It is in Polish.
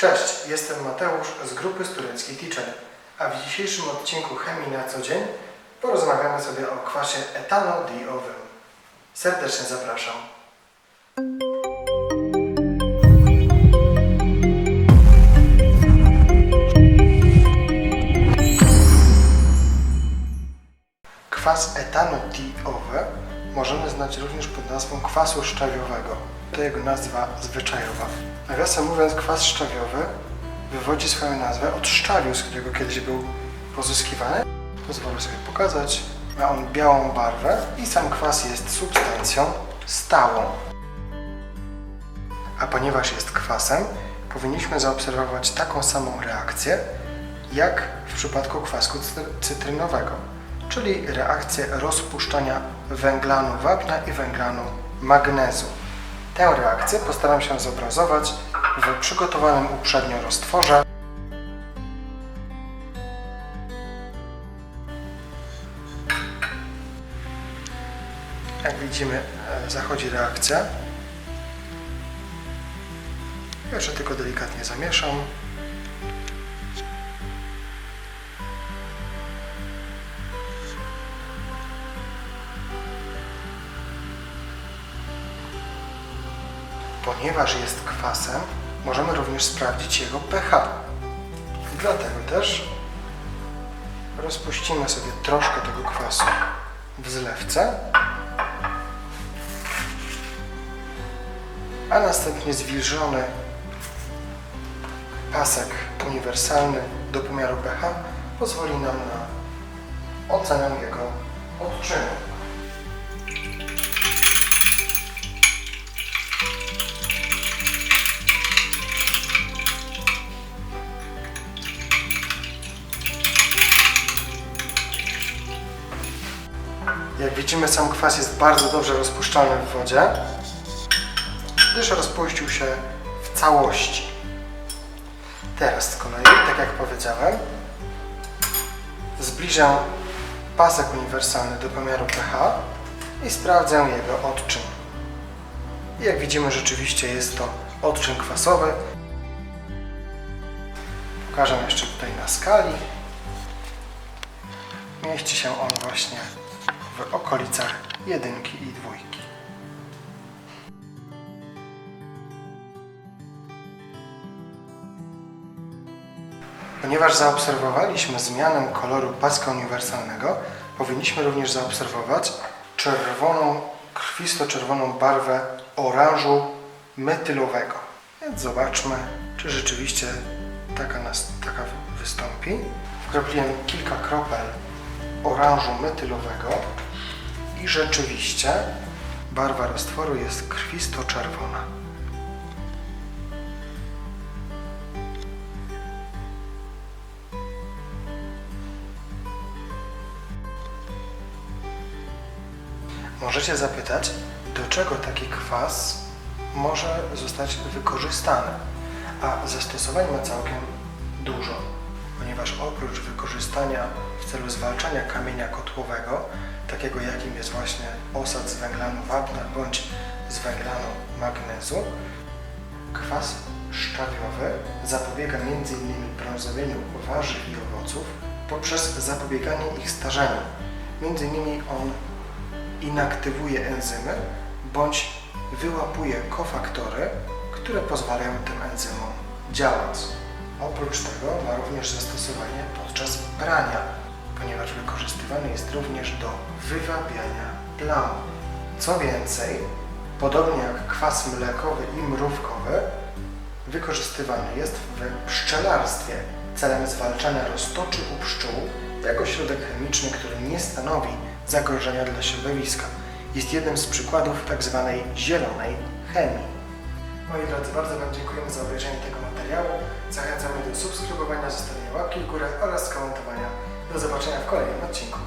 Cześć, jestem Mateusz z grupy Studenckiej Teacher, a w dzisiejszym odcinku Chemii na co dzień porozmawiamy sobie o kwasie etanodiowym. Serdecznie zapraszam. Kwas etanodiowy możemy znać również pod nazwą kwasu szczawiowego. To jego nazwa zwyczajowa. Nawiasem mówiąc, kwas szczawiowy wywodzi swoją nazwę od szczawiu, z którego kiedyś był pozyskiwany. Pozwolę sobie pokazać. Ma on białą barwę i sam kwas jest substancją stałą. A ponieważ jest kwasem, powinniśmy zaobserwować taką samą reakcję, jak w przypadku kwasku cy- cytrynowego, czyli reakcję rozpuszczania węglanu wapnia i węglanu magnezu. Tę reakcję postaram się zobrazować w przygotowanym uprzednio roztworze. Jak widzimy, e, zachodzi reakcja. Jeszcze tylko delikatnie zamieszam. Ponieważ jest kwasem, możemy również sprawdzić jego pH. Dlatego też rozpuścimy sobie troszkę tego kwasu w zlewce, a następnie zwilżony pasek uniwersalny do pomiaru pH pozwoli nam na ocenę jego odczynu. Jak widzimy, sam kwas jest bardzo dobrze rozpuszczalny w wodzie, gdyż rozpuścił się w całości. Teraz z kolei, tak jak powiedziałem, zbliżę pasek uniwersalny do pomiaru pH i sprawdzę jego odczyn. Jak widzimy, rzeczywiście jest to odczyn kwasowy. Pokażę jeszcze tutaj na skali. Mieści się on właśnie w okolicach jedynki i dwójki. Ponieważ zaobserwowaliśmy zmianę koloru paska uniwersalnego, powinniśmy również zaobserwować czerwoną, krwisto-czerwoną barwę oranżu metylowego. Więc zobaczmy, czy rzeczywiście taka, nas, taka wystąpi. Wkropiłem kilka kropel oranżu metylowego i rzeczywiście barwa roztworu jest krwisto-czerwona. Możecie zapytać, do czego taki kwas może zostać wykorzystany, a zastosowań ma całkiem dużo, ponieważ oprócz wykorzystania w celu zwalczania kamienia kotłowego, takiego jakim jest właśnie osad z węglanu wapna bądź z węglanu magnezu, kwas szczawiowy zapobiega m.in. brązowieniu warzyw i owoców poprzez zapobieganie ich starzeniu. Między innymi on inaktywuje enzymy bądź wyłapuje kofaktory, które pozwalają tym enzymom działać. Oprócz tego ma również zastosowanie podczas prania, ponieważ wykorzystywany jest również do wywabiania plam. Co więcej, podobnie jak kwas mlekowy i mrówkowy, wykorzystywany jest w pszczelarstwie celem zwalczania roztoczy u pszczół jako środek chemiczny, który nie stanowi zagrożenia dla środowiska. Jest jednym z przykładów tzw. zielonej chemii. Moi drodzy, bardzo Wam dziękujemy za obejrzenie tego materiału. Zachęcamy do subskrybowania, zostawienia łapki w górę oraz komentowania. Do zobaczenia w kolejnym odcinku.